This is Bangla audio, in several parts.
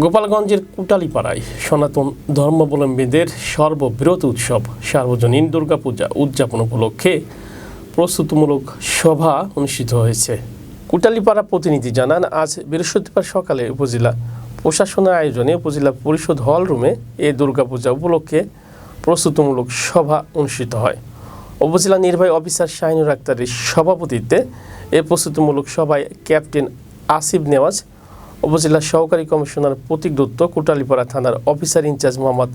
গোপালগঞ্জের কুটালীপাড়ায় সনাতন ধর্মাবলম্বীদের সর্ববৃহৎ উৎসব সার্বজনীন দুর্গাপূজা উদযাপন উপলক্ষে প্রস্তুতিমূলক সভা অনুষ্ঠিত হয়েছে। কুটালীপাড়া প্রতিনিধি জানান, আজ বৃহস্পতিবার সকালে উপজেলা প্রশাসনের আয়োজনে উপজেলা পরিষদ হল রুমে এই দুর্গাপূজা উপলক্ষে প্রস্তুতিমূলক সভা অনুষ্ঠিত হয়। উপজেলা নির্বাহী অফিসার শাহিনুর আক্তারের সভাপতিত্বে এ প্রস্তুতিমূলক সভায় ক্যাপ্টেন আসিফ নেওয়াজ উপজেলা সহকারী কমিশনার প্রতীক দত্ত, কোটালীপাড়া থানার officer in charge Mohammad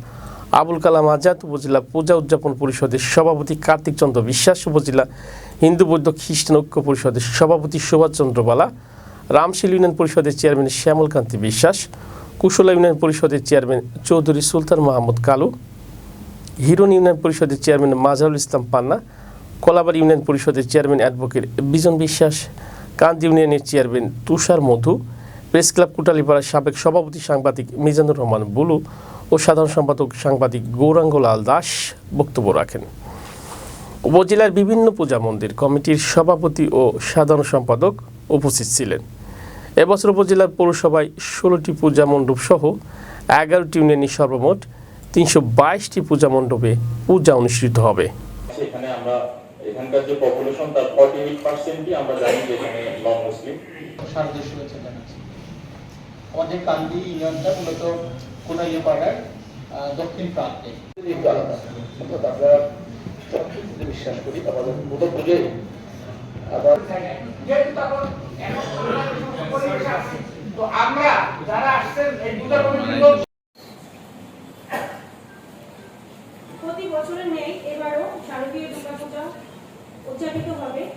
Abul Kalam Azad, উপজেলা পূজা উদযাপন পরিষদের সভাপতি কার্তিক চন্দ্র বিশ্বাস, উপজেলা হিন্দু বৌদ্ধ খ্রিস্টান ঐক্য পরিষদের সভাপতি সুভাষ চন্দ্র বালা, রামশীল ইউনিয়ন পরিষদের চেয়ারম্যান শ্যামল কান্তি বিশ্বাস, কুশলা ইউনিয়ন পরিষদের চেয়ারম্যান চৌধুরী সুলতান মাহমুদ কালু হিরোন ইউনিয়ন পরিষদের চেয়ারম্যান মাজারুল ইসলাম পান্না কলাবাড়ি ইউনিয়ন পরিষদের চেয়ারম্যান অ্যাডভোকেট বিজন বিশ্বাস, কান্দি ইউনিয়নের chairman Tushar Madhu press club কুটালীপাড়ার সাবেক সভাপতি সাংবাদিক মিজানুর রহমান বুলু ও সাধারণ সম্পাদক সাংবাদিক গৌরাঙ্গ লাল দাস বক্তব্য রাখেন। উপজেলার বিভিন্ন পূজা মন্দির কমিটির সভাপতি ও সাধারণ সম্পাদক উপস্থিত ছিলেন। এবছর উপজেলার পৌরসভায় ষোলোটি পূজা মণ্ডপ সহ এগারোটি ইউনিয়নের সর্বমোট তিনশো বাইশটি পূজা মণ্ডপে পূজা অনুষ্ঠিত হবে। এখানে আমরা এখানকার যে পপুলেশন তার ফর্টি এইট পার্সেন্টই আমরা জানি যে এখানে নন মুসলিম শারদীয় শুভেচ্ছা জানাচ্ছি। আমাদের কান্দি ইউনিয়নটা মূলত কোনাইয়া পাড়ার দক্ষিণ প্রান্তে। বিশ্বাস করি আমাদের আবার প্রতি বছরের ন্যায় এবারও শারদীয় দুর্গাপূজা উদযাপিত হবে।